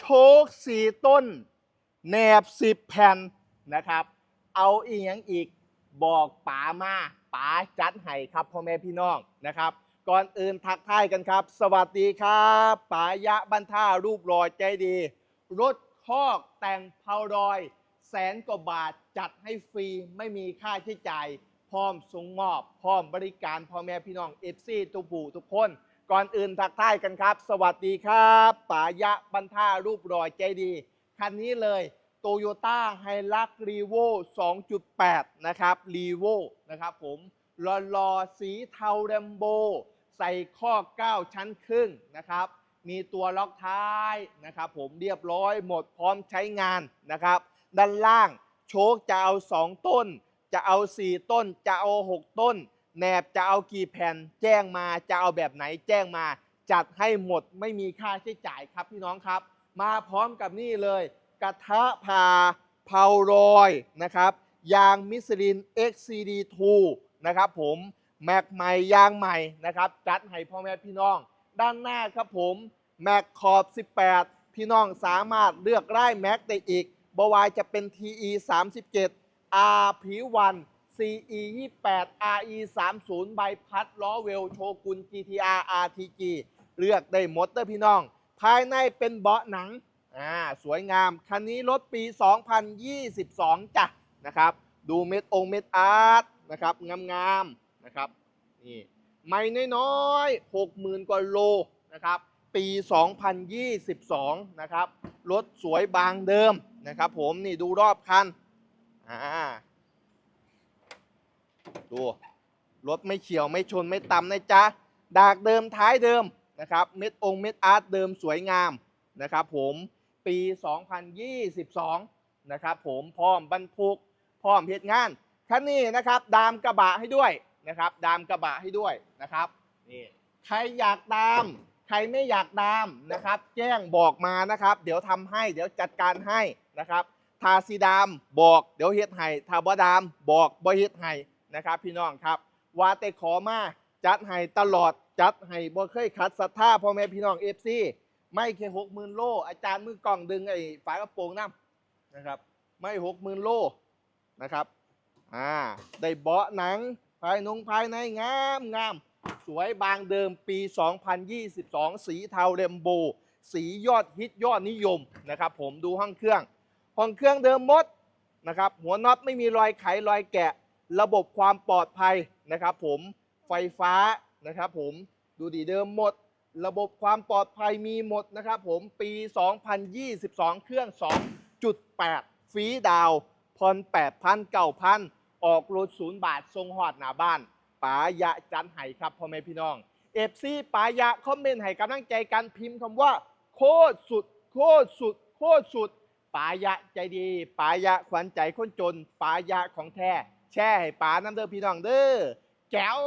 โชคสี่ต้นแหนบสิบแผ่นนะครับ เอาอีกอย่างอีกบอกป๋ามาป๋าจัดให้ครับพ่อแม่พี่น้องนะครับ ก่อนอื่นทักทายกันครับ สวัสดีครับป๋ายะบันท่ารูปรอยใจดี รถคอกแต่งเพารอย แสนกว่าบาทจัดให้ฟรีไม่มีค่าใช้จ่ายพร้อมส่งมอบ พร้อมบริการพ่อแม่พี่น้องเอฟซีทุกผู้ทุกคน ก่อนอื่นทักทายกันครับ สวัสดีครับป๋ายะบันท่ารูปรอยใจดี คันนี้เลยโตโยต้าไฮลักรีโว2.8 นะครับรีโวนะครับผมรอรอๆสีเทาแรมโบ ใส่ข้อ 9 ชั้นครึ่งนะครับ มีตัวล็อกท้ายนะครับ ผมเรียบร้อยหมดพร้อมใช้งานนะครับ ด้านล่างโชคจะเอา 2 ต้น จะเอา 4 ต้น จะเอา 6 ต้น แหนบจะเอากี่แผ่นแจ้งมาจะเอาแบบไหนแจ้งมา จัดให้หมดไม่มีค่าใช้จ่ายครับพี่น้องครับ มาพร้อมกับนี่เลย กระทะพาเผารอยนะครับยางมิสลิน XCD2 นะครับผมแม็กใหม่ยางใหม่นะครับจัดให้พ่อแม่พี่น้อง ด้านหน้าครับผมแม็กขอบ 18 พี่น้องสามารถเลือกไล่แม็กได้อีกบวายจะเป็น TE 37 R ผิววัน CE 28 RE 30ใบพัดล้อเวลโชกุน GTR RTG เลือกได้หมดเด้อพี่น้อง ภายในเป็นเบาะหนังอ่าสวยงาม คันนี้รถปี 2022 จ้ะนะครับ ดูเม็ดองเม็ดอาร์ตนะครับงามๆนะครับนี่ไม่น้อยๆ60,000 กว่าโลนะครับ ปี 2022 นะครับ รถสวยบางเดิมนะครับผมนี่ดูรอบคันอ่า ดู รถไม่เฉียวไม่ชนไม่ต่ำนะจ๊ะ ดากเดิมท้ายเดิมนะครับ เม็ดองค์เม็ดอาร์ตเดิมสวยงามนะครับผมปี 2022 นะครับผมพร้อมบรรทุกพร้อมเหตุงาน คันนี้นะครับดามกระบะให้ด้วยนะครับ ดามกระบะให้ด้วยนะครับนี่ใครอยากดาม ใครไม่อยากดามนะครับ แจ้งบอกมานะครับ เดี๋ยวทำให้เดี๋ยวจัดการให้นะครับทาสีดามบอก เดี๋ยวเฮ็ดให้ทาบ่ดามบอกบ่เฮ็ดให้ นะครับ พี่น้องครับว่าแต่ขอมาจัดให้ตลอดจัดให้บ่เคยขัดศรัทธาพ่อแม่พี่น้องเอฟซีไม่แค่หกหมื่นโล อาจารย์มือกล่องดึงไอ้ฝากระโปรงน้ำนะครับ ไม่หกหมื่นโลนะครับอ่าได้เบาะหนังภายนงภายในงามงามสวยบางเดิมปี 2022 สีเทาเรมโบ สียอดฮิตยอดนิยมนะครับผมดูห้องเครื่อง ห้องเครื่องเดิมหมดนะครับหัวน็อตไม่มีรอยไขรอยแกะ ระบบความปลอดภัยนะครับ ผมไฟฟ้านะครับผมดูดีเดิมหมด ระบบความปลอดภัยมีหมดนะครับผมปี 2022 เครื่อง 2.8 ฟรีดาวน์ผ่อน8,000 9,000ออกรถศูนย์บาททรงหอดหน้าบ้านป๋ายะจันไห้ครับพ่อแม่พี่น้องเอฟซีป๋ายะคอมเมนต์ให้กำลังใจกันพิมพ์คำว่า โคตรสุด โคตรสุด โคตรสุดปายะใจดีปายะขวัญใจคนจนปายะของแท้ แช่ให้ป๋าน้ำเด้อพี่น้องเด้อแก้ว